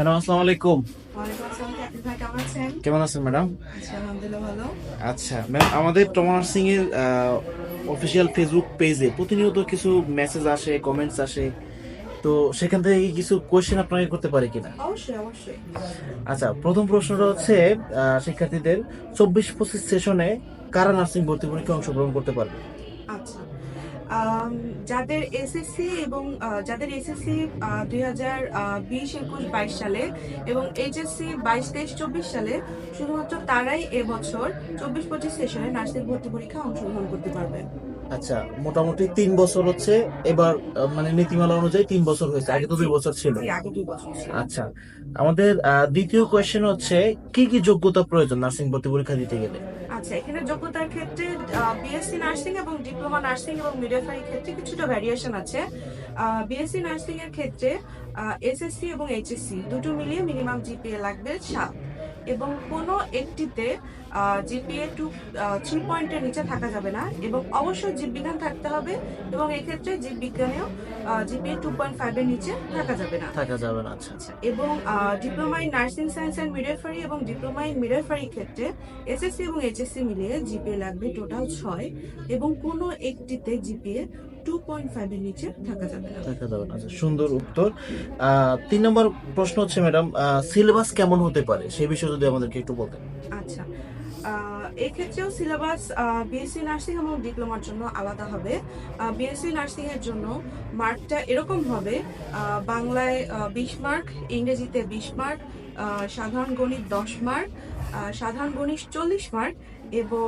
Madam আসসালামু আলাইকুম। কেমন আছেন? ম্যাডাম? আচ্ছা আচ্ছা ম্যাম আমাদের টমার সিং এর অফিসিয়াল ফেসবুক পেজে প্রতিনিয়ত কিছু মেসেজ আসে কমেন্টস আসে। তো সেখান থেকে কিছু কোয়েশ্চেন আপনাকে করতে পারে কিনা? অবশ্যই অবশ্যই। আচ্ছা প্রথম প্রশ্নটা হচ্ছে শিক্ষার্থীদের চব্বিশ পঁচিশ সেশনে কারা নার্সিং ভর্তি পরীক্ষায় অংশগ্রহণ করতে পারবে? যাদের এসএসসি এবং যাদের এসএসসি দুই হাজার বিশ একুশ বাইশ সালে এবং এইচএসসি বাইশ তেইশ চব্বিশ সালে শুধুমাত্র তারাই এবছর চব্বিশ পঁচিশ সেশনে নার্সিং ভর্তি পরীক্ষা অংশগ্রহণ করতে পারবে। আচ্ছা মোটামুটি তিন বছর হচ্ছে এবার মানে নীতিমালা অনুযায়ী তিন বছর হয়েছে আগে তো দুই বছর ছিল। আচ্ছা আমাদের দ্বিতীয় কোয়েশ্চেন হচ্ছে কি কি যোগ্যতা প্রয়োজন নার্সিং ভর্তি পরীক্ষা দিতে গেলে? আচ্ছা এখানে যোগ্যতার ক্ষেত্রে বিএসসি নার্সিং এবং ডিপ্লোমা নার্সিং এবং মিডওয়াইফারি ক্ষেত্রে কিছুটা ভ্যারিয়েশন আছে। বিএসসি নার্সিং এর ক্ষেত্রে এসএসসি এবং এইচএসসি দুটো মিলিয়ে মিনিমাম জিপিএ লাগবে সাত। এবং কোনো একটিতে জিপিএ টু থ্রি পয়েন্টের নিচে থাকা যাবে না এবং অবশ্যই জীববিজ্ঞান থাকতে হবে এবং এক্ষেত্রে জীববিজ্ঞানেও জিপিএ টু পয়েন্ট ফাইভের নিচে থাকা যাবে না। থাকা যাবে না আচ্ছা। আচ্ছা, এবং diploma in nursing science and midwifery এবং ডিপ্লোমা ইন মিডওয়াইফারি ক্ষেত্রে এসএসসি এবং এইচএসসি মিলিয়ে জিপিএ লাগবে টোটাল ছয় এবং কোনো একটিতে জিপিএ টু পয়েন্ট ফাইভের নিচে থাকা যাবে। না থাকা যাবে না। আচ্ছা সুন্দর উত্তর। তিন নম্বর প্রশ্ন হচ্ছে ম্যাডাম সিলেবাস কেমন হতে পারে? সেই বিষয়ে যদি আমাদেরকে একটু বলতেন। আচ্ছা এক্ষেত্রেও সিলেবাস বিএসসি নার্সিং এবং ডিপ্লোমার জন্য আলাদা হবে। বিএসসি নার্সিং এর জন্য মার্কটা এরকম হবে বাংলায় বিশ মার্ক ইংরেজিতে বিশ মার্ক সাধারণ গণিত দশ মার্ক সাধারণ গণিত চল্লিশ মার্ক এবং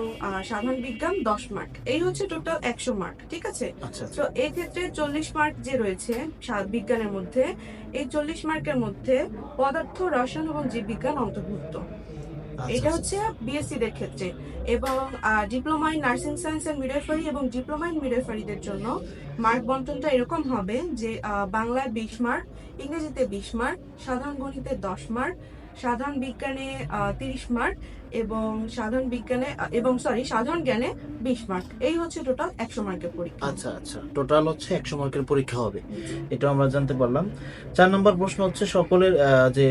সাধারণ বিজ্ঞান দশ মার্ক এই হচ্ছে টোটাল একশো মার্ক ঠিক আছে? আচ্ছা তো এই ক্ষেত্রে চল্লিশ মার্ক যে রয়েছে বিজ্ঞানের মধ্যে এই চল্লিশ মার্কের মধ্যে পদার্থ রসায়ন এবং জীববিজ্ঞান অন্তর্ভুক্ত। আচ্ছা, এটা হচ্ছে বিএসসি দের ক্ষেত্রে এবং diploma in nursing science and midwifery এবং ডিপ্লোমা ইন মিডওয়াইফারিদের জন্য মার্ক বন্টনটা এরকম হবে যে বাংলায় বিশ মার্ক ইংরেজিতে বিশ মার্ক সাধারণ গণিতে দশ মার্ক সাধারণ বিজ্ঞানে তিরিশ মার্ক এবং সাধারণ বিজ্ঞানে এবং সরি সাধারণ জ্ঞানে বিশ মার্ক এই হচ্ছে টোটাল একশো মার্কের পরীক্ষা। আচ্ছা আচ্ছা। টোটাল হচ্ছে একশো মার্কের পরীক্ষা হবে। এটা আমরা জানতে পারলাম। চার নম্বর প্রশ্ন হচ্ছে সকলের যে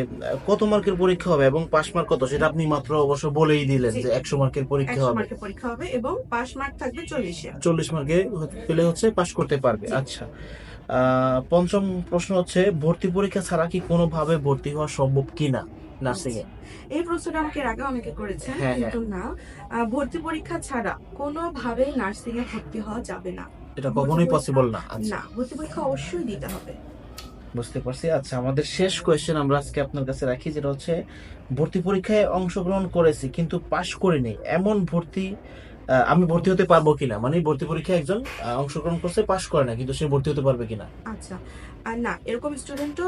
কত মার্কের পরীক্ষা হবে এবং পাস মার্ক কত? সেটা আপনি মাত্র অবশ্য বলেই দিলেন যে একশো মার্কের পরীক্ষা হবে। মার্কের পরীক্ষা হবে এবং পাস মার্ক থাকবে চল্লিশে চল্লিশ মার্কে পেলে হচ্ছে পাস করতে পারবে। আচ্ছা। আহ, পঞ্চম প্রশ্ন হচ্ছে ভর্তি পরীক্ষা ছাড়া কি কোনোভাবে ভর্তি হওয়া সম্ভব কিনা? নার্সিং এ এই প্রশ্নটা আমাকে আগে অনেকে করেছেন হ্যাঁ, কিন্তু না ভর্তি পরীক্ষা ছাড়া কোনোভাবেই নার্সিং এ ভর্তি হওয়া যাবে না। এটা কখনোই পসিবল না। আচ্ছা। না ভর্তি পরীক্ষা অবশ্যই দিতে হবে। বুঝতে পারছি। আচ্ছা আমাদের শেষ কোয়েশ্চেন আমরা আজকে আপনার কাছে রাখি যেটা হচ্ছে ভর্তি পরীক্ষায় অংশগ্রহণ করেছি কিন্তু পাশ করিনি। এমন ভর্তি আমি ভর্তি হতে পারব কিনা? মানে ভর্তি পরীক্ষায় একজন অংশগ্রহণ করছে পাশ করে না কিন্তু সে ভর্তি হতে পারবে কিনা? আচ্ছা। না এরকম স্টুডেন্টও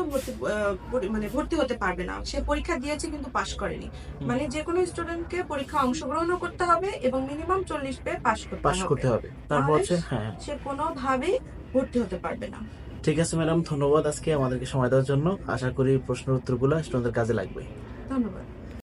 মানে ভর্তি হতে পারবে না। সে পরীক্ষা দিয়েছে কিন্তু পাশ করেনি। মানে যে কোনো স্টুডেন্টকে পরীক্ষা অংশগ্রহণও করতে হবে এবং মিনিমাম চল্লিশ পেয়ে পাশ করতে পাশ করতে হবে। তারপর হচ্ছে হ্যাঁ। সে কোনোভাবেই ভর্তি হতে পারবে না। ঠিক আছে ম্যাডাম ধন্যবাদ আজকে আমাদেরকে সময় দেওয়ার জন্য। আশা করি প্রশ্নের উত্তরগুলো স্টুডেন্টদের কাজে লাগবে। ধন্যবাদ।